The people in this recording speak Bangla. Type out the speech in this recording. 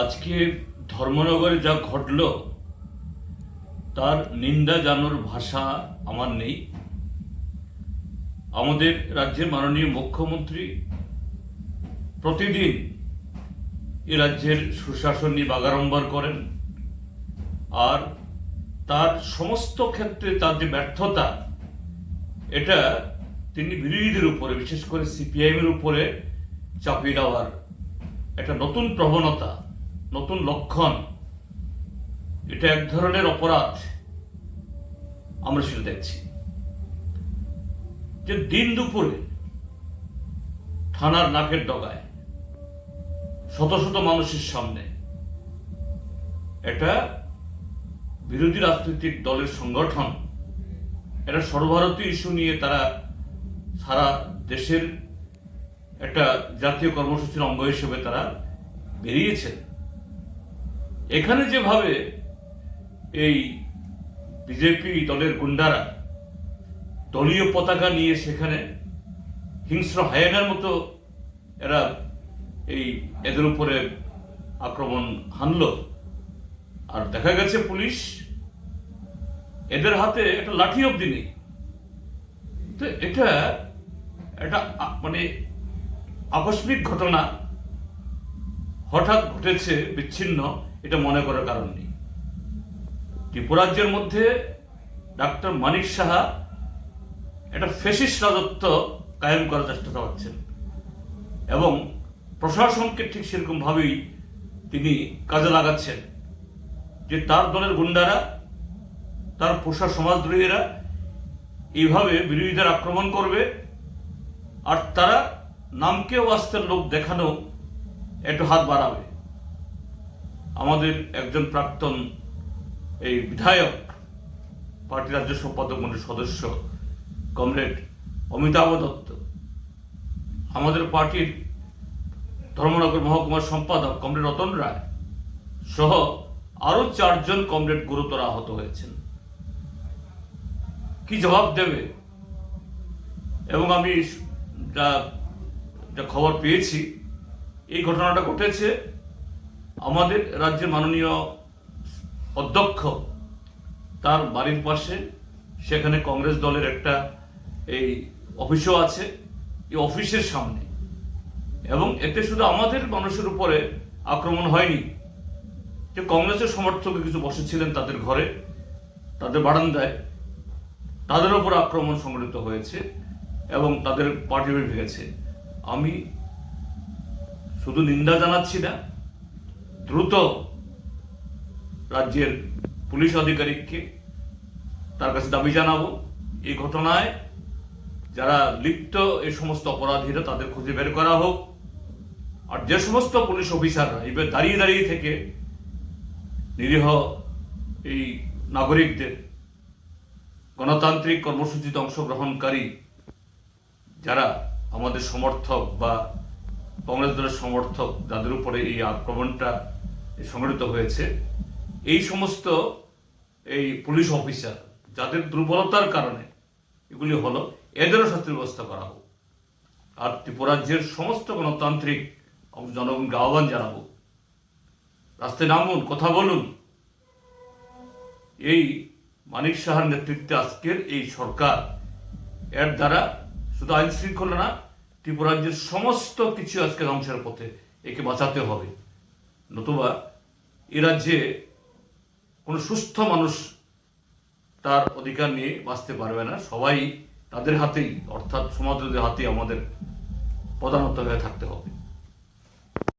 আজকে ধর্মনগরে যা ঘটল, তার নিন্দা জানোর ভাষা আমার নেই। আমাদের রাজ্যের মাননীয় মুখ্যমন্ত্রী প্রতিদিন এ রাজ্যের সুশাসন নিয়ে বাগাড়ম্বর করেন, আর তার সমস্ত ক্ষেত্রে তার যে ব্যর্থতা, এটা তিনি বিরোধীদের উপরে, বিশেষ করে সিপিআইএমের উপরে চাপিয়ে দেওয়ার একটা নতুন প্রবণতা নতুন লক্ষণ। এটা এক ধরনের অপরাধ। আমরা সেটা দেখছি। যে দিন দুপুরে থানার নাকের ডগায় শত শত মানুষের সামনে এটা বিরোধী রাজনৈতিক দলের সংগঠন এটা সর্বভারতীয় ইস্যু নিয়ে তারা সারা দেশের একটা জাতীয় কর্মসূচির অঙ্গ হিসেবে তারা বেরিয়েছেন। এখানে যেভাবে এই বিজেপি দলের গুন্ডারা দলীয় পতাকা নিয়ে সেখানে হিংস্র হায়ানার মতো এরা এই এদের উপরে আক্রমণ হানল। আর দেখা গেছে পুলিশ এদের হাতে একটা লাঠি অব্দি নেই। তো এটা একটা মানে আকস্মিক ঘটনা হঠাৎ ঘটেছে, বিচ্ছিন্ন। এটা মনে করার কারণ নেই। ত্রিপুরাজ্যের মধ্যে ডাক্তার মানিক সাহা একটা ফেসিস রাজত্ব কায়েম করার চেষ্টা চালাচ্ছেন এবং প্রশাসনকে ঠিক সেরকম ভাবেই তিনি কাজে লাগাচ্ছেন যে তার দলের গুন্ডারা, তার পোষা সমাজদ্রোহীরা এইভাবে বিরোধীদের আক্রমণ করবে আর তারা নামকে ওয়াস্তের লোক দেখানো একটু হাত বাড়াবে। আমাদের একজন প্রাক্তন এই বিধায়ক, পার্টি রাজ্য সম্পাদক মন্ডলীর সদস্য, কমরেড অমিতাভ দত্ত। আমাদের পার্টির ধর্মনগর মহকুমার সম্পাদক কমরেড রতন রায় সহ আরও চারজন কমরেড গুরুতর আহত হয়েছেন। কি জবাব দেবে? এবং আমি যা যা খবর পেয়েছি, এই ঘটনাটা ঘটেছে আমাদের রাজ্যের মাননীয় অধ্যক্ষ তার বাড়ির পাশে, সেখানে কংগ্রেস দলের একটা এই অফিসও আছে, এই অফিসের সামনে। এবং এতে শুধু আমাদের মানুষের উপরে আক্রমণ হয়নি। যে কংগ্রেসের সমর্থক কিছু বসেছিলেন তাদের ঘরে, তাদের বারান্দায়, তাদের উপর আক্রমণ সংঘটিত হয়েছে এবং তাদের পার্টি ভেঙেছে আমি শুধু নিন্দা জানাচ্ছি না দ্রুত রাজ্যের পুলিশ আধিকারিককে তার কাছে দাবি জানাব। এই ঘটনায় যারা লিপ্ত এই সমস্ত অপরাধীরা তাদের খুঁজে বের করা হোক। আর যে সমস্ত পুলিশ অফিসাররা এবার দাঁড়িয়ে দাঁড়িয়ে থেকে নিরীহ এই নাগরিকদের গণতান্ত্রিক কর্মসূচিতে অংশগ্রহণকারী যারা আমাদের সমর্থক বা কংগ্রেস দলের সমর্থক যাদের উপরে এই আক্রমণটা সংঘটিত হয়েছে, এই সমস্ত এই পুলিশ অফিসার যাদের দুর্বলতার কারণে এগুলি হলো, এদেরও শাস্তির ব্যবস্থা করা হোক। আর ত্রিপুরাজ্যের সমস্ত গণতান্ত্রিক জনগণকে আহ্বান জানাব। রাস্তায় নামুন, কথা বলুন। এই মানিক সাহার নেতৃত্বে আজকের এই সরকার, এর দ্বারা শুধু আইন শৃঙ্খলা না ত্রিপুরাজ্যের সমস্ত কিছু আজকে ধ্বংসের পথে একে বাঁচাতে হবে। নতুবা এ রাজ্যে কোনো সুস্থ মানুষ তার অধিকার নিয়ে বাঁচতে পারবে না। সবাই তাদের হাতেই, অর্থাৎ সমাজদের হাতেই আমাদের প্রধানত হয়ে থাকতে হবে।